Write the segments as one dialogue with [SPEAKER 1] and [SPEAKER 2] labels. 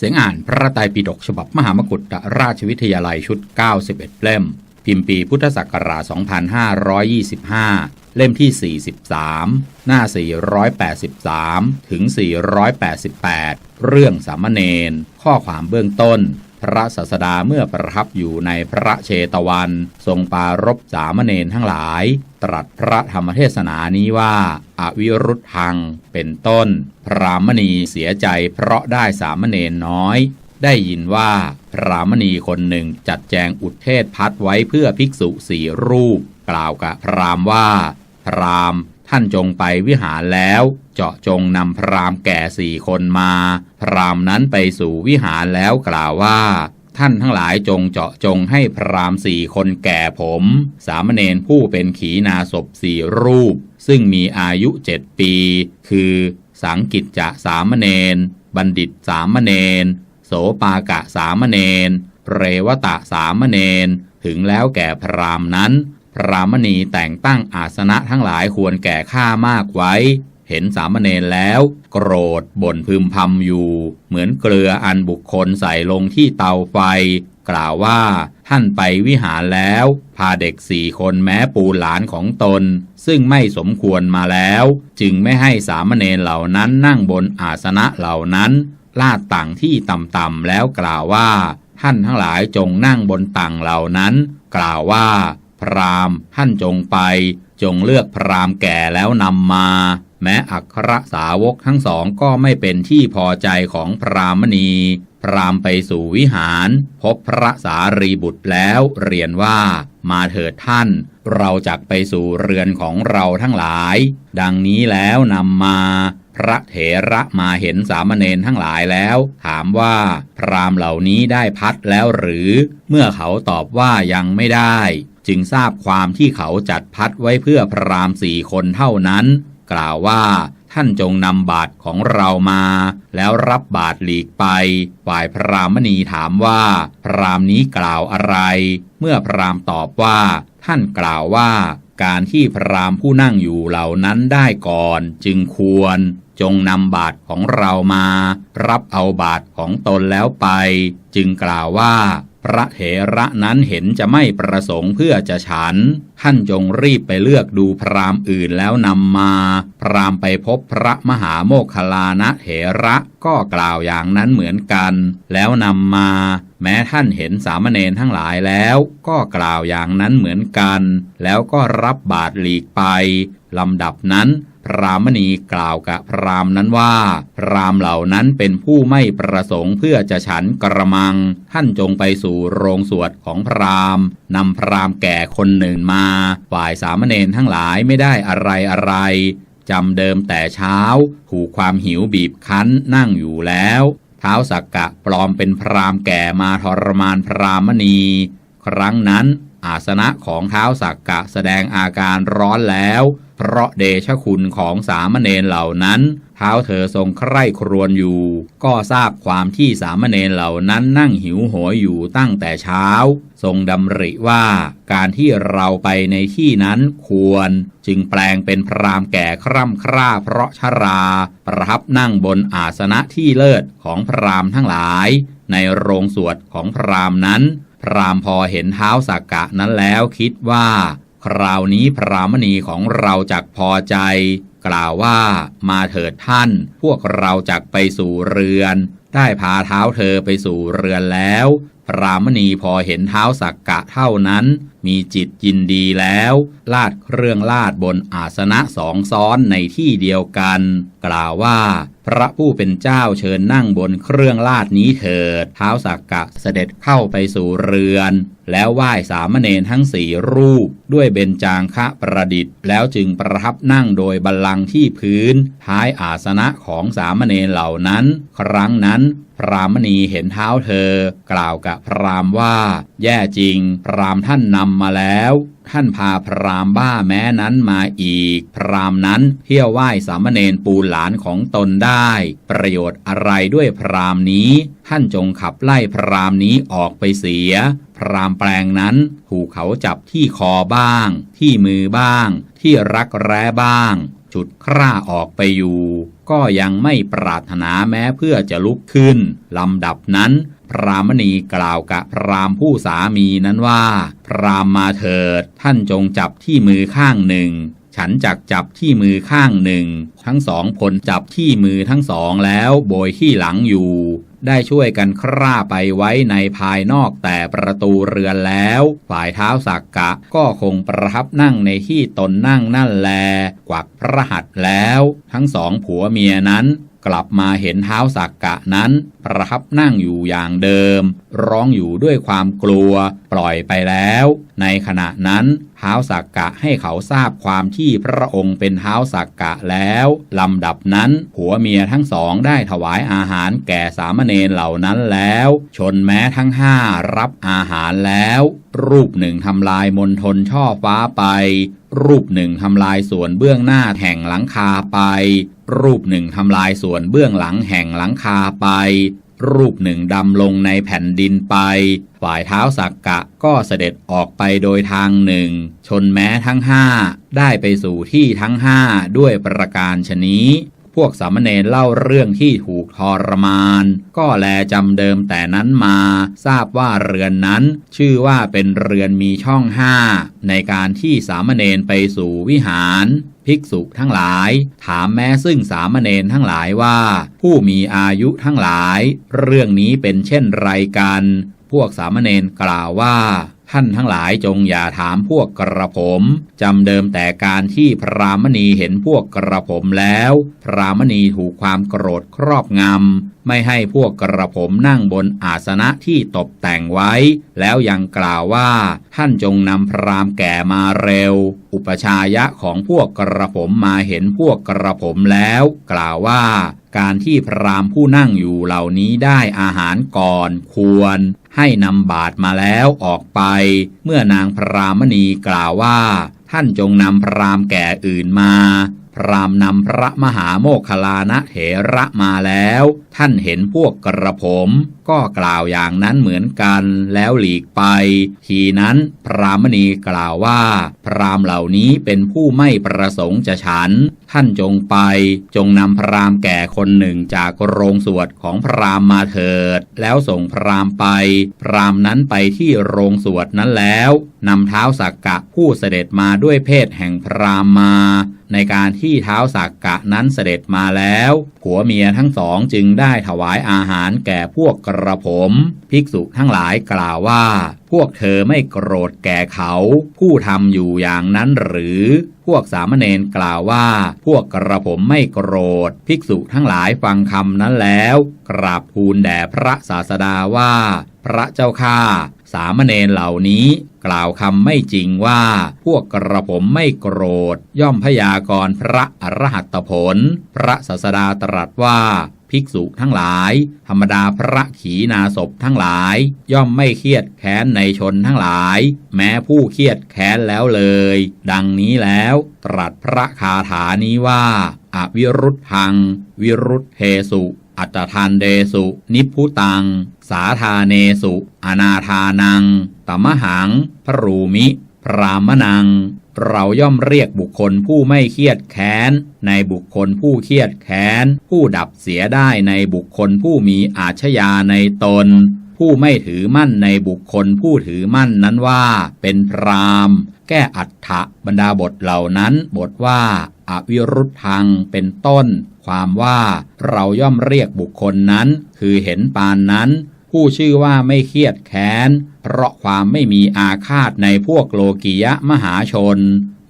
[SPEAKER 1] เสียงอ่านพระไตรปิฎกฉบับมหามกุฏราชวิทยาลัยชุด 91 เล่ม พิมพ์ปีพุทธศักราช 2525 เล่มที่ 43 หน้า 483 ถึง 488 เรื่องสามเณรข้อความเบื้องต้น พระศาสดาเมื่อประทับอยู่ในพระเชตวัน ทรงปารบสามเณรทั้งหลาย ตรัสพระธรรมเทศนานี้ว่าอาวิรุธทังเป็นต้น พรามณีเสียใจเพราะได้สามเณรน้อย ได้ยินว่าพรามณีคนหนึ่งจัดแจงอุทเทศพัดไว้เพื่อภิกษุสี่รูป กล่าวกับพรามว่า พราม ท่านจงไปวิหารแล้วเจาะจงนำพรามแก่สี่คนมา พรามนั้นไปสู่วิหารแล้วกล่าวว่า ท่านทั้งหลายจงเจาะจงให้พรามสี่คนแก่ผม สามเณรผู้เป็นขีนาศพสี่รูป ซึ่งมีอายุเจ็ดปี คือสังกิจจะสามเณรบัณฑิตสามเณรโสปากะสามเณรเรวตะสามเณรถึงแล้วแก่พรามนั้น รามณีแต่งตั้งอาสนะทั้งหลายควรแก่ข้ามากไว้ เห็นสามเณรแล้ว โกรธบ่นพึมพำอยู่ เหมือนเกลืออันบุคคลใส่ลงที่เตาไฟ กล่าวว่าท่านไปวิหารแล้ว พาเด็กสี่คนแม้ปูหลานของตน ซึ่งไม่สมควรมาแล้ว จึงไม่ให้สามเณรเหล่านั้นนั่งบนอาสนะเหล่านั้น ลาดต่างที่ต่ำๆแล้วกล่าวว่า ท่านทั้งหลายจงนั่งบนต่างเหล่านั้น กล่าวว่า พราหมณ์ท่านจงไป จงเลือกพราหมณ์แก่แล้วนำมา แม้อัครสาวกทั้งสองก็ไม่เป็นที่พอใจของพราหมณี พราหมณ์ไปสู่วิหาร พบพระสารีบุตรแล้วเรียนว่ามาเถิดท่าน เราจักไปสู่เรือนของเราทั้งหลาย ดังนี้แล้วนำมาพระเถระมาเห็นสามเณรทั้งหลายแล้ว ถามว่า พราหมณ์เหล่านี้ได้พัดแล้วหรือ เมื่อเขาตอบว่ายังไม่ได้ จึงทราบความที่เขาจัดพัดไว้เพื่อพระรามสี่คนเท่านั้น กล่าวว่าท่านจงนำบาทของเรามา แล้วรับบาทหลีกไป ฝ่ายพระรามณีถามว่า พระรามนี้กล่าวอะไร เมื่อพระรามตอบว่า ท่านกล่าวว่า การที่พระรามผู้นั่งอยู่เหล่านั้นได้ก่อน จึงควร จงนำบาทของเรามา รับเอาบาทของตนแล้วไป จึงกล่าวว่า ระเถระนั้นเห็นจะไม่ประสงค์เพื่อจะฉัน ท่านจงรีบไปเลือกดูพรามอื่นแล้วนำมา พรามไปพบพระมหาโมคคลานะเถระก็กล่าวอย่างนั้นเหมือนกัน แล้วนำมา แม้ท่านเห็นสามเณรทั้งหลายแล้ว ก็กล่าวอย่างนั้นเหมือนกัน แล้วก็รับบาทหลีกไปลำดับนั้น พรามณีกล่าวกับพรามนั้นว่า พรามเหล่านั้นเป็นผู้ไม่ประสงค์เพื่อจะฉันกระมัง ท่านจงไปสู่โรงสวดของพรามนำพรามแก่คนหนึ่งมา ฝ่ายสามเณรทั้งหลายไม่ได้อะไรอะไรจำเดิมแต่เช้า ถูกความหิวบีบคั้นนั่งอยู่แล้ว เท้าสักกะปลอมเป็นพรามแก่มาทรมานพรามณี ครั้งนั้นอาสนะของเท้าสักกะแสดงอาการร้อนแล้ว เพราะเดชคุณของสามเณรเหล่านั้น เท้าเธอทรงใคร่ครวญอยู่ ก็ทราบความที่สามเณรเหล่านั้นนั่งหิวโหยอยู่ตั้งแต่เช้า ทรงดำริว่าการที่เราไปในที่นั้นควร จึงแปลงเป็นพรามแก่คร่ำคร่าเพราะชรา ประทับนั่งบนอาสนะที่เลิศของพรามทั้งหลาย ในโรงสวดของพรามนั้นพรามพอเห็นเท้าสักกะนั้นแล้วคิดว่า คราวนี้พรามณีของเราจักพอใจ กล่าวว่ามาเถิดท่าน พวกเราจักไปสู่เรือน ได้พาเท้าเธอไปสู่เรือนแล้ว พรามณีพอเห็นเท้าสักกะเท่านั้นมีจิตยินดีแล้ว ลาดเครื่องลาดบนอาสนะสองซ้อนในที่เดียวกัน กล่าวว่า พระผู้เป็นเจ้าเชิญนั่งบนเครื่องลาดนี้เถิดเท้าสักกะเสด็จเข้าไปสู่เรือน แล้วไหว้สามเณรทั้งสี่รูป ด้วยเบญจางคะประดิษฐ์ แล้วจึงประทับนั่งโดยบัลลังก์ที่พื้น ท้ายอาสนะของสามเณรเหล่านั้น ครั้งนั้นพรามณีเห็นเท้าเธอ กล่าวกับพรามว่า แย่จริง พรามท่านนำมาแล้ว ท่านพาพรามบ้าแม้นั้นมาอีก พรามนั้นเที่ยวไหว้สามเณรปูหลานของตนได้ ประโยชน์อะไรด้วยพรามนี้ ท่านจงขับไล่พรามนี้ออกไปเสีย พรามแปลงนั้นถูกเขาจับที่คอบ้าง ที่มือบ้าง ที่รักแร้บ้างฉุดคร่าออกไปอยู่ ก็ยังไม่ปรารถนาแม้เพื่อจะลุกขึ้นลำดับนั้น พรามณีกล่าวกับพรามผู้สามีนั้นว่า พรามมาเถิด ท่านจงจับที่มือข้างหนึ่ง ฉันจักจับที่มือข้างหนึ่ง ทั้งสองคนจับที่มือทั้งสองแล้วโบยที่หลังอยู่ ได้ช่วยกันคร่าไปไว้ในภายนอกแต่ประตูเรือนแล้ว ฝ่ายเท้าสักกะก็คงประทับนั่งในที่ตนนั่งนั่นแล กวักพระหัตถ์แล้ว ทั้งสองผัวเมียนั้นกลับมาเห็นเท้าสักกะนั้น ประทับนั่งอยู่อย่างเดิม ร้องอยู่ด้วยความกลัว ปล่อยไปแล้ว ในขณะนั้นเท้าสักกะให้เขาทราบความที่พระองค์เป็นเท้าสักกะแล้วลำดับนั้นผัวเมียทั้งสองได้ถวายอาหารแก่สามเณรเหล่านั้นแล้ว ชนแม้ทั้งห้ารับอาหารแล้ว รูปหนึ่งทำลายมนทนช่อฟ้าไป รูปหนึ่งทำลายส่วนเบื้องหน้าแห่งหลังคาไป รูปหนึ่งทำลายส่วนเบื้องหลังแห่งหลังคาไป รูปหนึ่งดำลงในแผ่นดินไป ฝ่ายเท้าสักกะก็เสด็จออกไปโดยทางหนึ่ง ชนแม้ทั้งห้าได้ไปสู่ที่ทั้งห้าด้วยประการชนี้ วกสามเณรเล่าเรื่องที่ถูกทรมาน ก็แลจำเดิมแต่นั้นมา ทราบว่าเรือนนั้น ชื่อว่าเป็นเรือนมีช่องห้าในการที่สามเณรไปสู่วิหารภิกษุทั้งหลาย ถามแม้ซึ่งสามเณรทั้งหลายว่า ผู้มีอายุทั้งหลาย เรื่องนี้เป็นเช่นไรกัน พวกสามเณรกล่าวว่า ท่านทั้งหลายจงอย่าถามพวกกระผมจำเดิมแต่การที่พรามณีเห็นพวกกระผมแล้ว พรามณีถูกความโกรธครอบงำ ไม่ให้พวกกระผมนั่งบนอาสนะที่ตกแต่งไว้ แล้วยังกล่าวว่า ท่านจงนำพรามแก่มาเร็ว อุปชายะของพวกกระผมมาเห็นพวกกระผมแล้ว กล่าวว่าการที่พรามผู้นั่งอยู่เหล่านี้ได้อาหารก่อน ควร ให้นำบาทมาแล้วออกไป เมื่อนางพรามณีกล่าวว่า ท่านจงนำพรามแก่อื่นมา พรามนำพระมหาโมคคลานะเถระมาแล้ว ท่านเห็นพวกกระผม ก็กล่าวอย่างนั้นเหมือนกันแล้วหลีกไป ทีนั้นพรามณีกล่าวว่า พรามเหล่านี้เป็นผู้ไม่ประสงค์จะฉัน ท่านจงไป จงนำพรามแก่คนหนึ่งจากโรงสวดของพรามมาเถิด แล้วส่งพรามไป พรามนั้นไปที่โรงสวดนั้นแล้วนำเท้าสักกะผู้เสด็จมาด้วยเพศแห่งพรามมาในการที่เท้าสักกะนั้นเสด็จมาแล้วผัวเมียทั้งสองจึงได้ถวายอาหารแก่พวกกระผม ภิกษุทั้งหลายกล่าวว่า พวกเธอไม่โกรธแก่เขา ผู้ทำอยู่อย่างนั้นหรือ พวกสามเณรกล่าวว่า พวกกระผมไม่โกรธ ภิกษุทั้งหลายฟังคำนั้นแล้ว กราบทูลแด่พระศาสดาว่า พระเจ้าข้าสามเณรเหล่านี้กล่าวคำไม่จริงว่า พวกกระผมไม่โกรธ ย่อมพยากรพระอรหัตผล พระศาสดาตรัสว่า ภิกษุทั้งหลาย ธรรมดาพระขีนาศพทั้งหลาย ย่อมไม่เครียดแค้นในชนทั้งหลาย แม้ผู้เครียดแค้นแล้วเลย ดังนี้แล้ว ตรัสพระคาถานี้ว่าอวิรุธทัง วิรุธเทสุ อัตทานเดสุ นิพุตัง สาธาเนสุ อนาทานังตมหัง พรูมิ รามนัง เราย่อมเรียกบุคคลผู้ไม่เครียดแค้น ในบุคคลผู้เครียดแค้น ผู้ดับเสียได้ในบุคคลผู้มีอาชญาในตน ผู้ไม่ถือมั่นในบุคคลผู้ถือมั่นนั้นว่า เป็นพรามแก้อัฏฐะบรรดาบทเหล่านั้น บทว่าอวิรุธทังเป็นต้น ความว่าเราย่อมเรียกบุคคลนั้น คือเห็นปานนั้น ผู้ชื่อว่าไม่เครียดแค้น เพราะความไม่มีอาฆาตในพวกโลกิยะมหาชน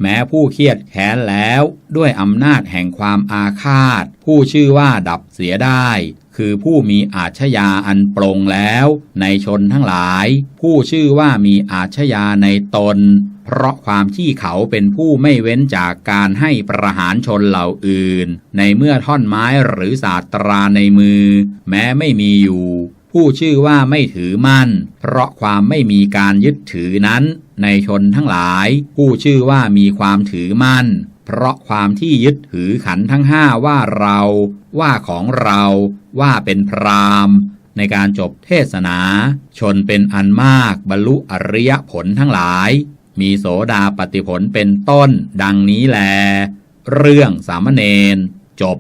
[SPEAKER 1] แม้ผู้เครียดแค้นแล้ว ด้วยอำนาจแห่งความอาฆาต ผู้ชื่อว่าดับเสียได้ คือผู้มีอาชญาอันปรงแล้ว ในชนทั้งหลาย ผู้ชื่อว่ามีอาชญาในตน เพราะความที่เขาเป็นผู้ไม่เว้นจากการให้ประหารชนเหล่าอื่น ในเมื่อท่อนไม้หรือศาสตราในมือ แม้ไม่มีอยู่ ผู้ชื่อว่าไม่ถือมั่น เพราะความไม่มีการยึดถือนั้น ในชนทั้งหลาย ผู้ชื่อว่ามีความถือมั่น เพราะความที่ยึดถือขันทั้งห้าว่าเรา ว่าของเรา ว่าเป็นพรามในการจบเทศนา ชนเป็นอันมากบรรลุอริยผลทั้งหลาย มีโสดาปฏิผลเป็นต้น ดังนี้แล เรื่องสามเณรจบ